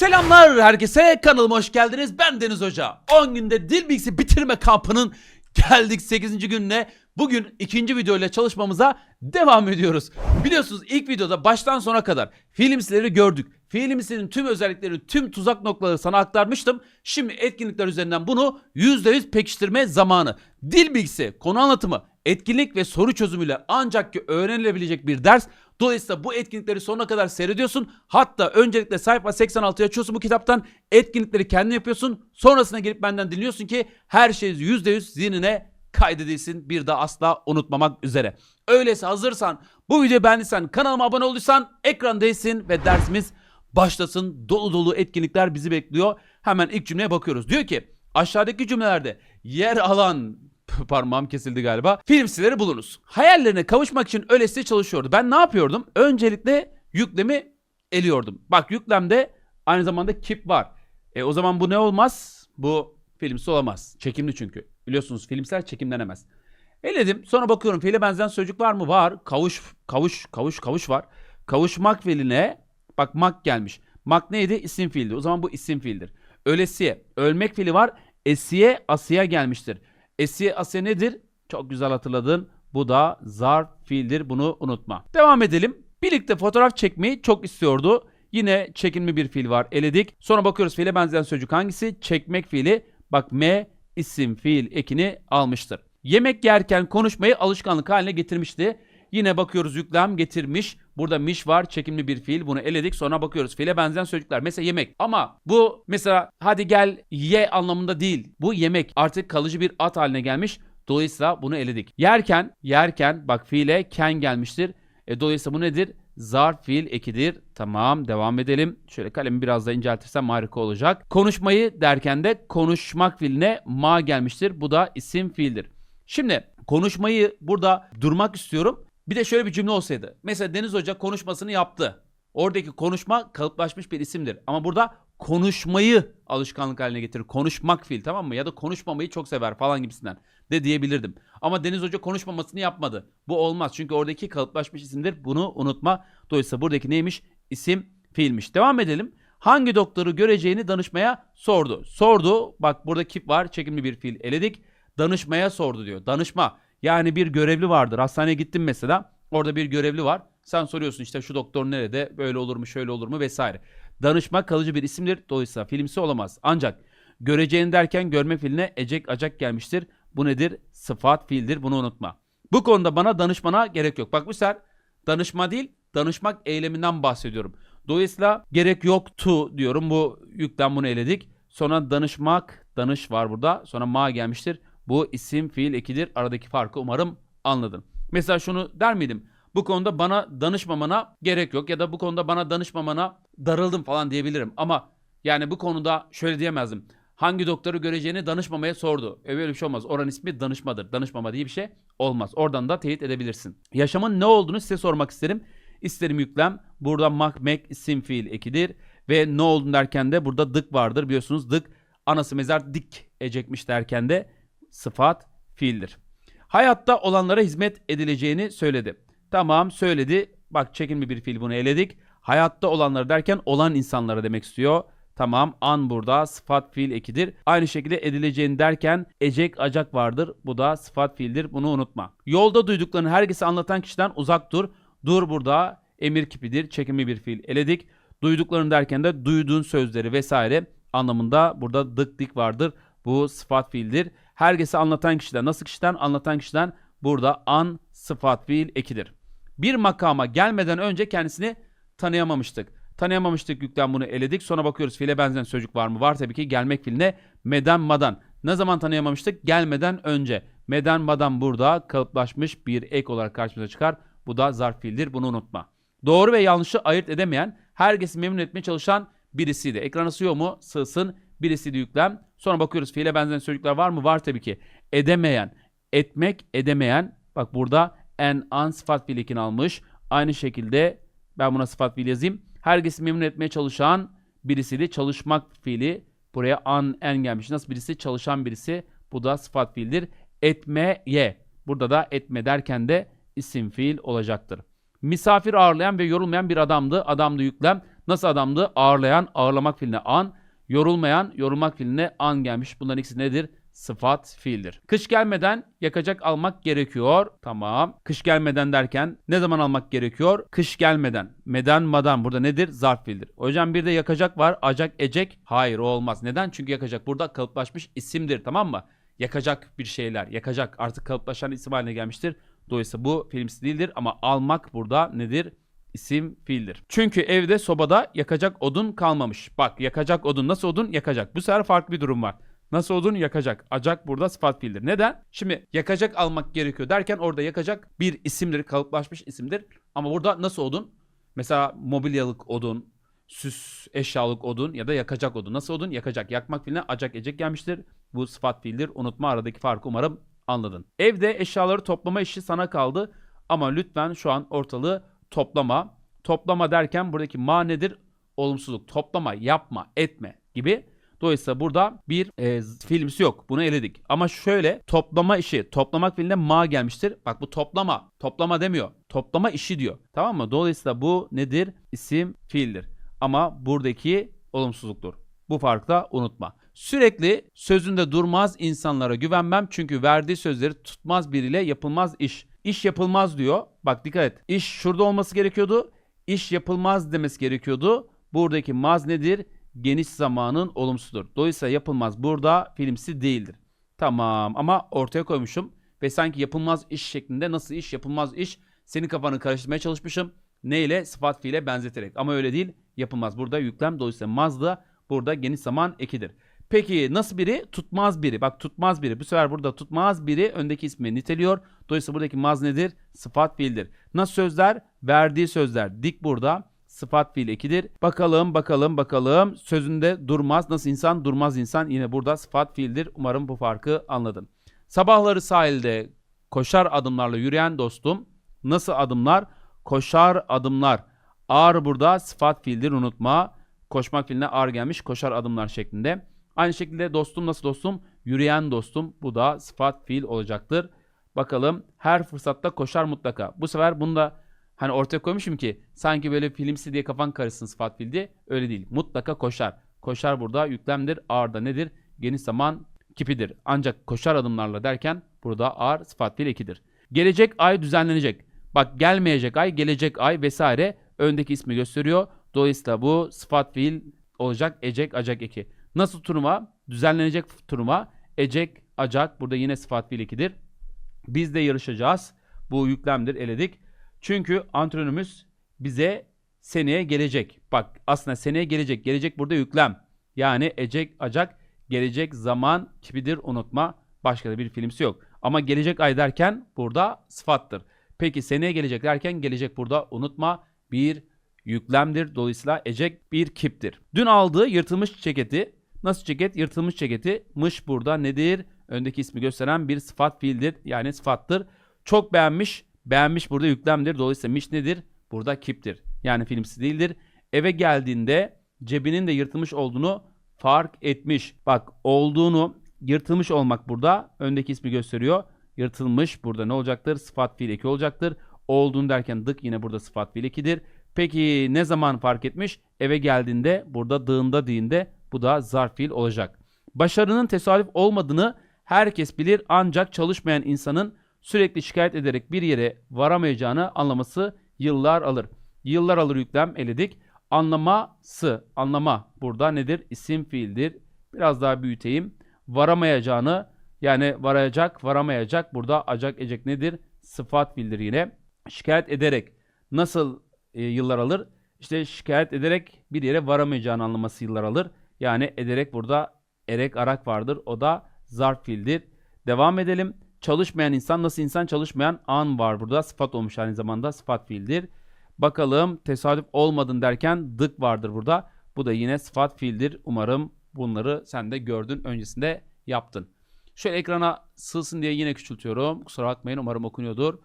Selamlar herkese kanalıma hoş geldiniz. Ben Deniz Hoca. 10 günde dil bilgisi bitirme kampının geldik 8. gününe. Bugün ikinci video ile çalışmamıza devam ediyoruz. Biliyorsunuz ilk videoda baştan sona kadar filmsleri gördük. Filmsinin tüm özelliklerini, tüm tuzak noktaları sana aktarmıştım. Şimdi etkinlikler üzerinden bunu %100 pekiştirme zamanı. Dil bilgisi, konu anlatımı, etkinlik ve soru çözümüyle ancak ki öğrenilebilecek bir ders. Dolayısıyla bu etkinlikleri sonuna kadar seyrediyorsun. Hatta öncelikle sayfa 86'yı açıyorsun bu kitaptan. Etkinlikleri kendin yapıyorsun. Sonrasına gelip benden dinliyorsun ki her şey %100 zihnine kaydedilsin. Bir daha asla unutmamak üzere. Öyleyse hazırsan bu videoyu beğendiysen kanalıma abone olduysan ekran değilsin ve dersimiz başlasın. Dolu dolu etkinlikler bizi bekliyor. Hemen ilk cümleye bakıyoruz. Diyor ki aşağıdaki cümlelerde yer alan parmağım kesildi galiba. Film siteleri bulunuz. Hayallerine kavuşmak için öylesi çalışıyordu. Ben ne yapıyordum? Öncelikle yüklemi eliyordum. Bak yüklemde aynı zamanda keep var. E o zaman bu ne olmaz? Bu filmsi olamaz. Çekimli çünkü. Biliyorsunuz filmsel çekimlenemez. Eledim. Sonra bakıyorum fiile benzeyen sözcük var mı? Var. Kavuş, kavuş, kavuş, kavuş var. Kavuşmak fiiline bak mak gelmiş. Mak neydi? İsim fiildi. O zaman bu isim fiildir. Ölesiye. Ölmek fiili var. Esiye, asıya gelmiştir. Esiye, asya nedir? Çok güzel hatırladın. Bu da zarf fiildir. Bunu unutma. Devam edelim. Birlikte fotoğraf çekmeyi çok istiyordu. Yine çekimli bir fiil var. Eledik. Sonra bakıyoruz fiile benzeyen sözcük hangisi? Çekmek fiili. Bak me isim fiil ekini almıştır. Yemek yerken konuşmayı alışkanlık haline getirmişti. Yine bakıyoruz yüklem getirmiş. Burada miş var çekimli bir fiil. Bunu eledik. Sonra bakıyoruz fiile benzeyen sözcükler. Mesela yemek. Ama bu mesela hadi gel ye anlamında değil. Bu yemek artık kalıcı bir at haline gelmiş. Dolayısıyla bunu eledik. Yerken, yerken bak fiile ken gelmiştir. E, dolayısıyla bu nedir? Zarf fiil ekidir. Tamam devam edelim. Şöyle kalemi biraz da inceltirsem harika olacak. Konuşmayı derken de konuşmak fiiline ma gelmiştir. Bu da isim fiildir. Şimdi konuşmayı burada durmak istiyorum. Bir de şöyle bir cümle olsaydı. Mesela Deniz Hoca konuşmasını yaptı. Oradaki konuşma kalıplaşmış bir isimdir. Ama burada konuşmayı alışkanlık haline getirir. Konuşmak fiil tamam mı? Ya da konuşmamayı çok sever falan gibisinden de diyebilirdim. Ama Deniz Hoca konuşmamasını yapmadı. Bu olmaz. Çünkü oradaki kalıplaşmış isimdir. Bunu unutma. Dolayısıyla buradaki neymiş? İsim fiilmiş. Devam edelim. Hangi doktoru göreceğini danışmaya sordu. Sordu. Bak burada kip var. Çekimli bir fiil eledik. Danışmaya sordu diyor. Danışma. Yani bir görevli vardır. Hastaneye gittim mesela. Orada bir görevli var. Sen soruyorsun işte şu doktor nerede? Böyle olur mu? Şöyle olur mu? Vesaire. Danışma kalıcı bir isimdir. Dolayısıyla filmsi olamaz. Ancak göreceğini derken görme fiiline ecek acak gelmiştir. Bu nedir? Sıfat fiildir. Bunu unutma. Bu konuda bana danışmana gerek yok. Bak bu sefer danışma değil, danışmak eyleminden bahsediyorum. Dolayısıyla gerek yoktu diyorum. Bu yükten bunu eledik. Sonra danışmak, danış var burada. Sonra ma gelmiştir. Bu isim fiil ekidir. Aradaki farkı umarım anladın. Mesela şunu der miydim? Bu konuda bana danışmamana gerek yok ya da bu konuda bana danışmamana darıldım falan diyebilirim. Ama yani bu konuda şöyle diyemezdim. Hangi doktoru göreceğini danışmamaya sordu. E böyle bir şey olmaz. Oranın ismi danışmadır. Danışmama diye bir şey olmaz. Oradan da teyit edebilirsin. Yaşamın ne olduğunu size sormak isterim. İsterim yüklem. Burada mak, mek, isim fiil ekidir. Ve ne oldun derken de burada dık vardır. Biliyorsunuz dık anası mezar dik ecekmiş derken de sıfat fiildir. Hayatta olanlara hizmet edileceğini söyledi. Tamam söyledi. Bak çekimli bir fiil bunu eledik. Hayatta olanları derken olan insanlara demek istiyor. Tamam an burada sıfat fiil ekidir. Aynı şekilde edileceğini derken ecek acak vardır. Bu da sıfat fiildir. Bunu unutma. Yolda duyduklarını herkese anlatan kişiden uzak dur. Dur burada emir kipidir. Çekimli bir fiil eledik. Duyduklarını derken de duyduğun sözleri vesaire anlamında burada dık dik vardır. Bu sıfat fiildir. Herkese anlatan kişiden nasıl kişiden anlatan kişiden burada an sıfat fiil ekidir. Bir makama gelmeden önce kendisini tanıyamamıştık. Tanıyamamıştık yükten bunu eledik. Sonra bakıyoruz fiile benzeyen sözcük var mı? Var tabii ki gelmek fiiline meden madan. Ne zaman tanıyamamıştık? Gelmeden önce. Meden madan burada kalıplaşmış bir ek olarak karşımıza çıkar. Bu da zarf fiildir. Bunu unutma. Doğru ve yanlışı ayırt edemeyen, herkesi memnun etmeye çalışan birisiydi. Ekrana sığıyor mu? Sığsın. Birisiydi yüklem. Sonra bakıyoruz fiile benzeyen sözcükler var mı? Var tabii ki. Edemeyen, etmek, edemeyen. Bak burada en an sıfat fiili almış. Aynı şekilde ben buna sıfat fiil yazayım. Herkesi memnun etmeye çalışan birisiydi. Çalışmak fiili. Buraya an en gelmiş. Nasıl birisi? Çalışan birisi. Bu da sıfat fiildir. Etmeye. Burada da etme derken de isim fiil olacaktır. Misafir ağırlayan ve yorulmayan bir adamdı. Adamdı yüklem. Nasıl adamdı? Ağırlayan, ağırlamak fiiline an. Yorulmayan, yorulmak fiiline an gelmiş. Bunların ikisi nedir? Sıfat fiildir. Kış gelmeden yakacak almak gerekiyor. Tamam. Kış gelmeden derken ne zaman almak gerekiyor? Kış gelmeden. Meden madan burada nedir? Zarf fiildir. Hocam bir de yakacak var. Acak ecek. Hayır o olmaz. Neden? Çünkü yakacak burada kalıplaşmış isimdir tamam mı? Yakacak bir şeyler. Yakacak artık kalıplaşan isim haline gelmiştir. Dolayısıyla bu filmsi değildir ama almak burada nedir? İsim fiildir. Çünkü evde sobada yakacak odun kalmamış. Bak yakacak odun nasıl odun? Yakacak. Bu sefer farklı bir durum var. Nasıl odun? Yakacak. Acak burada sıfat fiildir. Neden? Şimdi yakacak almak gerekiyor derken orada yakacak bir isimdir. Kalıplaşmış isimdir. Ama burada nasıl odun? Mesela mobilyalık odun, süs eşyalık odun ya da yakacak odun. Nasıl odun? Yakacak. Yakmak fiiline acak ecek gelmiştir. Bu sıfat fiildir. Unutma aradaki farkı umarım anladın. Evde eşyaları toplama işi sana kaldı. Ama lütfen şu an ortalığı toplama. Toplama derken buradaki ma nedir? Olumsuzluk. Toplama, yapma, etme gibi. Dolayısıyla burada bir e, fiilimiz yok. Bunu eledik. Ama şöyle toplama işi. Toplamak fiiline ma gelmiştir. Bak bu toplama. Toplama demiyor. Toplama işi diyor. Tamam mı? Dolayısıyla bu nedir? İsim fiildir. Ama buradaki olumsuzluktur. Bu farkı da unutma. Sürekli sözünde durmaz insanlara güvenmem çünkü verdiği sözleri tutmaz biriyle yapılmaz iş. İş yapılmaz diyor. Bak dikkat et. İş şurada olması gerekiyordu. İş yapılmaz demesi gerekiyordu. Buradaki maz nedir? Geniş zamanın olumsudur. Dolayısıyla yapılmaz burada filmsi değildir. Tamam ama ortaya koymuşum ve sanki yapılmaz iş şeklinde nasıl iş yapılmaz iş senin kafanı karıştırmaya çalışmışım. Ne ile sıfat fiile benzeterek ama öyle değil yapılmaz. Burada yüklem dolayısıyla maz da burada geniş zaman ekidir. Peki nasıl biri? Tutmaz biri. Bak tutmaz biri. Bu sefer burada tutmaz biri öndeki ismi niteliyor. Dolayısıyla buradaki maz nedir? Sıfat fiildir. Nasıl sözler? Verdiği sözler. Dik burada. Sıfat fiil ekidir. Bakalım bakalım bakalım. Sözünde durmaz. Nasıl insan? Durmaz insan. Yine burada sıfat fiildir. Umarım bu farkı anladın. Sabahları sahilde koşar adımlarla yürüyen dostum. Nasıl adımlar? Koşar adımlar. Ağır burada sıfat fiildir unutma. Koşmak fiiline ağır gelmiş koşar adımlar şeklinde. Aynı şekilde dostum nasıl dostum? Yürüyen dostum. Bu da sıfat fiil olacaktır. Bakalım her fırsatta koşar mutlaka. Bu sefer bunu da hani ortaya koymuşum ki sanki böyle filmsi diye kafan karışsın sıfat fiil. Öyle değil. Mutlaka koşar. Koşar burada yüklemdir. Ağır da nedir? Geniş zaman kipidir. Ancak koşar adımlarla derken burada ağır sıfat fiil ekidir. Gelecek ay düzenlenecek. Bak gelmeyecek ay, gelecek ay vesaire öndeki ismi gösteriyor. Dolayısıyla bu sıfat fiil olacak ecek acak eki. Nasıl turnuva? Düzenlenecek turnuva. Ecek, acak. Burada yine sıfat fiil ekidir. Biz de yarışacağız. Bu yüklemdir eledik. Çünkü antrenörümüz bize seneye gelecek. Bak aslında seneye gelecek. Gelecek burada yüklem. Yani ecek, acak, gelecek zaman kipidir unutma. Başka da bir filmsi yok. Ama gelecek ay derken burada sıfattır. Peki seneye gelecek derken gelecek burada unutma bir yüklemdir. Dolayısıyla ecek bir kiptir. Dün aldığı yırtılmış ceketi Nasıl ceket? Yırtılmış ceketi. Mış burada nedir? Öndeki ismi gösteren bir sıfat fiildir. Yani sıfattır. Çok beğenmiş. Beğenmiş burada yüklemdir. Dolayısıyla miş nedir? Burada kiptir. Yani filmsi değildir. Eve geldiğinde cebinin de yırtılmış olduğunu fark etmiş. Bak olduğunu yırtılmış olmak burada öndeki ismi gösteriyor. Yırtılmış burada ne olacaktır? Sıfat fiil eki olacaktır. Olduğunu derken dık yine burada sıfat fiil ekidir. Peki ne zaman fark etmiş? Eve geldiğinde burada dığında diğinde bu da zarf fiil olacak. Başarının tesadüf olmadığını herkes bilir ancak çalışmayan insanın sürekli şikayet ederek bir yere varamayacağını anlaması yıllar alır. Yıllar alır yüklem eledik. Anlaması, anlama burada nedir? İsim fiildir. Biraz daha büyüteyim. Varamayacağını yani varacak, varamayacak. Burada acak, ecek nedir? Sıfat fiildir yine. Şikayet ederek nasıl e, yıllar alır? İşte şikayet ederek bir yere varamayacağını anlaması yıllar alır. Yani ederek burada erek arak vardır. O da zarf fiildir. Devam edelim. Çalışmayan insan nasıl insan çalışmayan an var burada. Sıfat olmuş aynı zamanda sıfat fiildir. Bakalım tesadüf olmadın derken dık vardır burada. Bu da yine sıfat fiildir. Umarım bunları sen de gördün öncesinde yaptın. Şöyle ekrana sığsın diye yine küçültüyorum. Kusura bakmayın umarım okunuyordur.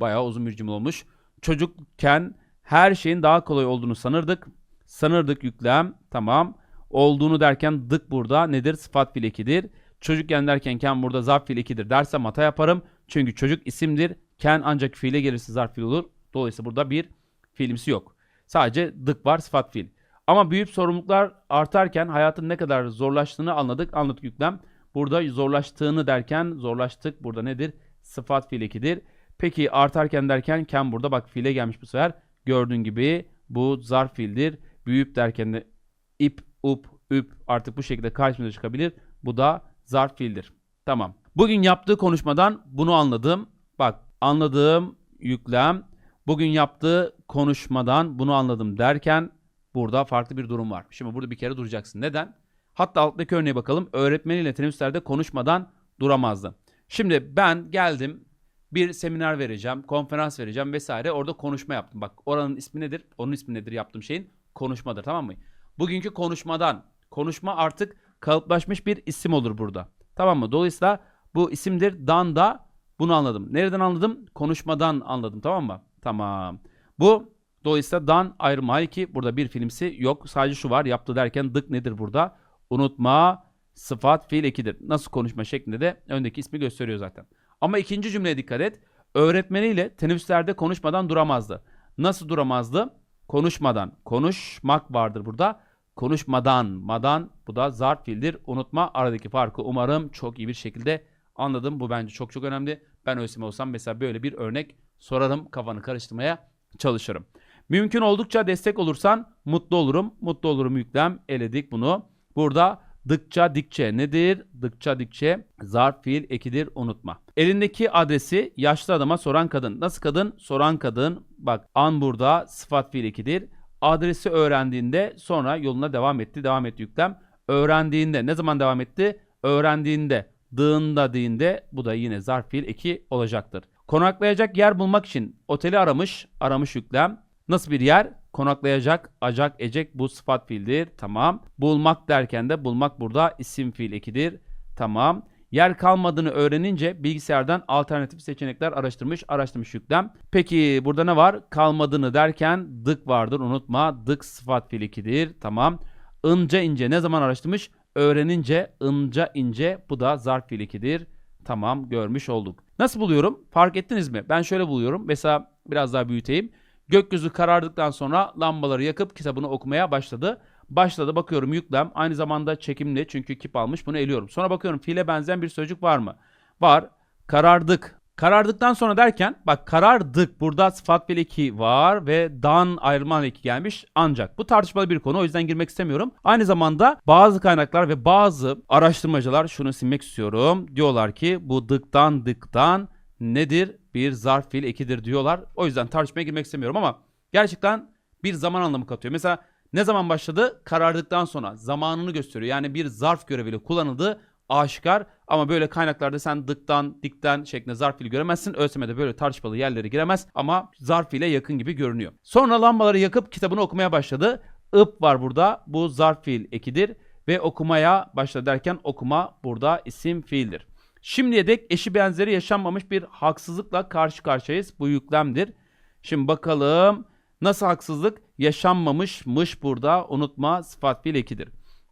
Bayağı uzun bir cümle olmuş. Çocukken her şeyin daha kolay olduğunu sanırdık. Sanırdık yüklem. Tamam olduğunu derken dık burada nedir? Sıfat fiil ekidir. Çocukken derken ken burada zarf fiil ekidir dersem yaparım. Çünkü çocuk isimdir. Ken ancak fiile gelirse zarf fiil olur. Dolayısıyla burada bir fiilimsi yok. Sadece dık var sıfat fiil. Ama büyük sorumluluklar artarken hayatın ne kadar zorlaştığını anladık. Anladık yüklem. Burada zorlaştığını derken zorlaştık. Burada nedir? Sıfat fiil ekidir. Peki artarken derken ken burada bak fiile gelmiş bu sefer. Gördüğün gibi bu zarf fiildir. Büyüyüp derken de ip, up, üp artık bu şekilde karşımıza çıkabilir. Bu da zarf fiildir. Tamam. Bugün yaptığı konuşmadan bunu anladım. Bak anladığım yüklem. Bugün yaptığı konuşmadan bunu anladım derken burada farklı bir durum var. Şimdi burada bir kere duracaksın. Neden? Hatta alttaki örneğe bakalım. Öğretmeniyle teneffüslerde konuşmadan duramazdı. Şimdi ben geldim bir seminer vereceğim, konferans vereceğim vesaire. Orada konuşma yaptım. Bak oranın ismi nedir? Onun ismi nedir yaptığım şeyin? Konuşmadır tamam mı? Bugünkü konuşmadan, konuşma artık kalıplaşmış bir isim olur burada. Tamam mı? Dolayısıyla bu isimdir. Dan da bunu anladım. Nereden anladım? Konuşmadan anladım tamam mı? Tamam. Bu dolayısıyla dan hayır ki burada bir filmsi yok. Sadece şu var yaptı derken dık nedir burada? Unutma sıfat fiil ekidir. Nasıl konuşma şeklinde de öndeki ismi gösteriyor zaten. Ama ikinci cümleye dikkat et. Öğretmeniyle teneffüslerde konuşmadan duramazdı. Nasıl duramazdı? Konuşmadan. Konuşmak vardır burada. Konuşmadan. Madan bu da zarf fiildir. Unutma aradaki farkı umarım çok iyi bir şekilde anladım. Bu bence çok çok önemli. Ben ÖSYM olsam mesela böyle bir örnek sorarım. Kafanı karıştırmaya çalışırım. Mümkün oldukça destek olursan mutlu olurum. Mutlu olurum yüklem. Eledik bunu. Burada dıkça dikçe nedir? Dıkça dikçe zarf fiil ekidir unutma. Elindeki adresi yaşlı adama soran kadın. Nasıl kadın? Soran kadın. Bak an burada sıfat fiil ekidir. Adresi öğrendiğinde sonra yoluna devam etti. Devam etti yüklem. Öğrendiğinde ne zaman devam etti? Öğrendiğinde dığında dinde bu da yine zarf fiil eki olacaktır. Konaklayacak yer bulmak için oteli aramış. Aramış yüklem. Nasıl bir yer? Konaklayacak, acak, ecek bu sıfat fiildir. Tamam. Bulmak derken de bulmak burada isim fiil ekidir. Tamam. Yer kalmadığını öğrenince bilgisayardan alternatif seçenekler araştırmış, araştırmış yüklem. Peki burada ne var? Kalmadığını derken dık vardır unutma. Dık sıfat fiil ekidir. Tamam. Ince ince ne zaman araştırmış? Öğrenince ince ince bu da zarf fiil ekidir. Tamam görmüş olduk. Nasıl buluyorum? Fark ettiniz mi? Ben şöyle buluyorum. Mesela biraz daha büyüteyim. Gökyüzü karardıktan sonra lambaları yakıp kitabını okumaya başladı. Başladı bakıyorum yüklem aynı zamanda çekimli çünkü kip almış bunu eliyorum. Sonra bakıyorum fiile benzeyen bir sözcük var mı? Var. Karardık. Karardıktan sonra derken bak karardık burada sıfat fiil eki var ve dan ayrılma eki gelmiş ancak bu tartışmalı bir konu o yüzden girmek istemiyorum. Aynı zamanda bazı kaynaklar ve bazı araştırmacılar şunu silmek istiyorum. Diyorlar ki bu dıktan dıktan nedir? Bir zarf fiil ekidir diyorlar. O yüzden tartışmaya girmek istemiyorum ama gerçekten bir zaman anlamı katıyor. Mesela ne zaman başladı? Karardıktan sonra zamanını gösteriyor. Yani bir zarf göreviyle kullanıldığı aşikar ama böyle kaynaklarda sen dıktan, dikten şeklinde zarf fiil göremezsin. ÖSYM'de böyle tartışmalı yerlere giremez ama zarf ile yakın gibi görünüyor. Sonra lambaları yakıp kitabını okumaya başladı. ıp var burada. Bu zarf fiil ekidir ve okumaya başladı derken okuma burada isim fiildir. Şimdiye dek eşi benzeri yaşanmamış bir haksızlıkla karşı karşıyayız. Bu yüklemdir. Şimdi bakalım nasıl haksızlık yaşanmamışmış burada unutma sıfat fiil ekidir.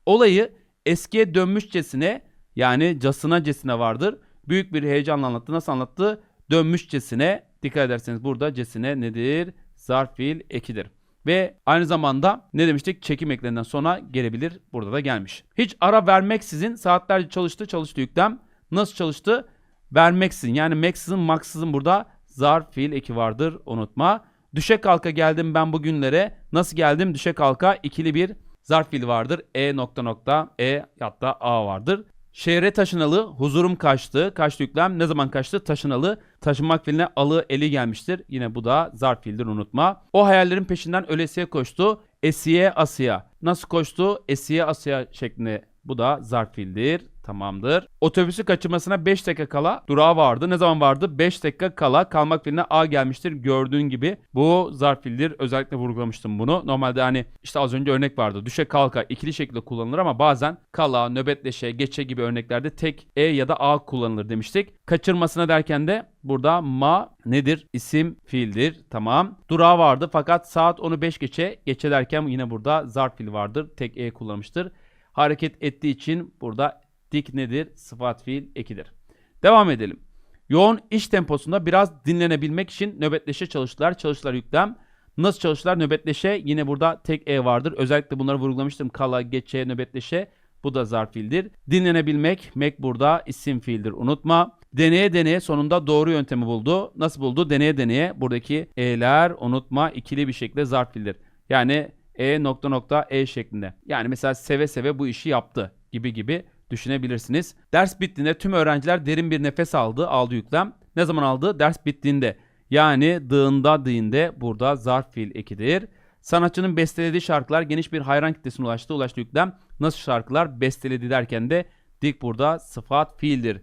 Olayı eskiye dönmüşçesine yani casına cesine vardır. Büyük bir heyecanla anlattı. Nasıl anlattı? Dönmüşçesine dikkat ederseniz burada cesine nedir? Zarf fiil ekidir. Ve aynı zamanda ne demiştik? Çekim eklerinden sonra gelebilir. Burada da gelmiş. Hiç ara vermeksizin saatlerce çalıştı. Çalıştı yüklem. Nasıl çalıştı? Vermeksizin yani meksizin maksızın burada zarf fiil eki vardır unutma. Düşe kalka geldim ben bugünlere. Nasıl geldim? Düşe kalka ikili bir zarf fiil vardır. E nokta nokta E hatta A vardır. Şehre taşınalı huzurum kaçtı. Kaçtı yüklem. Ne zaman kaçtı? Taşınalı. Taşınmak fiiline alı eli gelmiştir. Yine bu da zarf fiildir unutma. O hayallerin peşinden ölesiye koştu. Esiye asıya. Nasıl koştu? Esiye asıya şeklinde. Bu da zarf fiildir. Tamamdır. Otobüsü kaçırmasına 5 dakika kala durağı vardı. Ne zaman vardı? 5 dakika kala kalmak fiiline A gelmiştir. Gördüğün gibi bu zarf fiildir. Özellikle vurgulamıştım bunu. Normalde hani işte az önce örnek vardı. Düşe kalka ikili şekilde kullanılır ama bazen kala, nöbetleşe, geçe gibi örneklerde tek E ya da A kullanılır demiştik. Kaçırmasına derken de burada ma nedir? İsim fiildir. Tamam. Durağı vardı fakat saat onu 5 geçe. Geçe derken yine burada zarf fiil vardır. Tek E kullanmıştır. Hareket ettiği için burada dik nedir? Sıfat fiil ekidir. Devam edelim. Yoğun iş temposunda biraz dinlenebilmek için nöbetleşe çalıştılar. Çalıştılar yüklem. Nasıl çalışırlar? Nöbetleşe yine burada tek E vardır. Özellikle bunları vurgulamıştım. Kala, geçe, nöbetleşe. Bu da zarf fiildir. Dinlenebilmek. Mek burada isim fiildir. Unutma. Deneye deneye sonunda doğru yöntemi buldu. Nasıl buldu? Deneye deneye. Buradaki E'ler unutma ikili bir şekilde zarf fiildir. Yani E nokta nokta E şeklinde. Yani mesela seve seve bu işi yaptı gibi gibi düşünebilirsiniz. Ders bittiğinde tüm öğrenciler derin bir nefes aldı. Aldı yüklem. Ne zaman aldı? Ders bittiğinde. Yani dığında dığinde burada zarf fiil ekidir. Sanatçının bestelediği şarkılar geniş bir hayran kitlesine ulaştı. Ulaştı yüklem. Nasıl şarkılar besteledi derken de dik burada sıfat fiildir.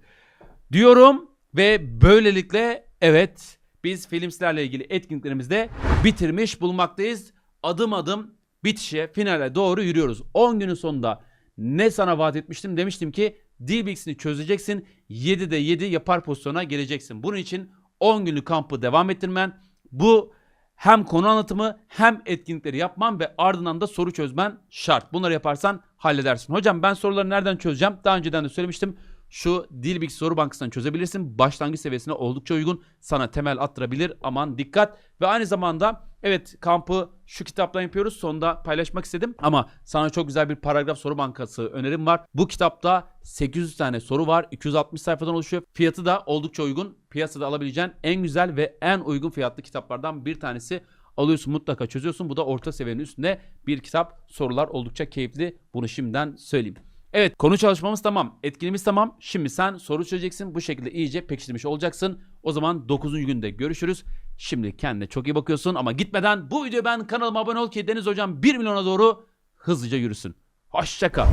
Diyorum ve böylelikle evet biz filmslerle ilgili etkinliklerimizde bitirmiş bulunmaktayız. Adım adım bitişe, finale doğru yürüyoruz. 10 günün sonunda ne sana vaat etmiştim? Demiştim ki Dilbix'ini çözeceksin. 7'de 7 yapar pozisyona geleceksin. Bunun için 10 günlük kampı devam ettirmen, bu hem konu anlatımı hem etkinlikleri yapman ve ardından da soru çözmen şart. Bunları yaparsan halledersin. Hocam ben soruları nereden çözeceğim? Daha önceden de söylemiştim. Şu Dilbix soru bankasından çözebilirsin. Başlangıç seviyesine oldukça uygun. Sana temel attırabilir. Aman dikkat. Ve aynı zamanda evet kampı şu kitaptan yapıyoruz. Sonunda paylaşmak istedim. Ama sana çok güzel bir paragraf soru bankası önerim var. Bu kitapta 800 tane soru var. 260 sayfadan oluşuyor. Fiyatı da oldukça uygun. Piyasada alabileceğin en güzel ve en uygun fiyatlı kitaplardan bir tanesi alıyorsun mutlaka çözüyorsun. Bu da orta seviyenin üstünde bir kitap. Sorular oldukça keyifli. Bunu şimdiden söyleyeyim. Evet konu çalışmamız tamam. Etkinliğimiz tamam. Şimdi sen soru çözeceksin. Bu şekilde iyice pekiştirmiş olacaksın. O zaman 9. günde görüşürüz. Şimdi kendine çok iyi bakıyorsun ama gitmeden bu videoya ben kanalıma abone ol ki Deniz Hocam 1 milyona doğru hızlıca yürüsün. Hoşça kal.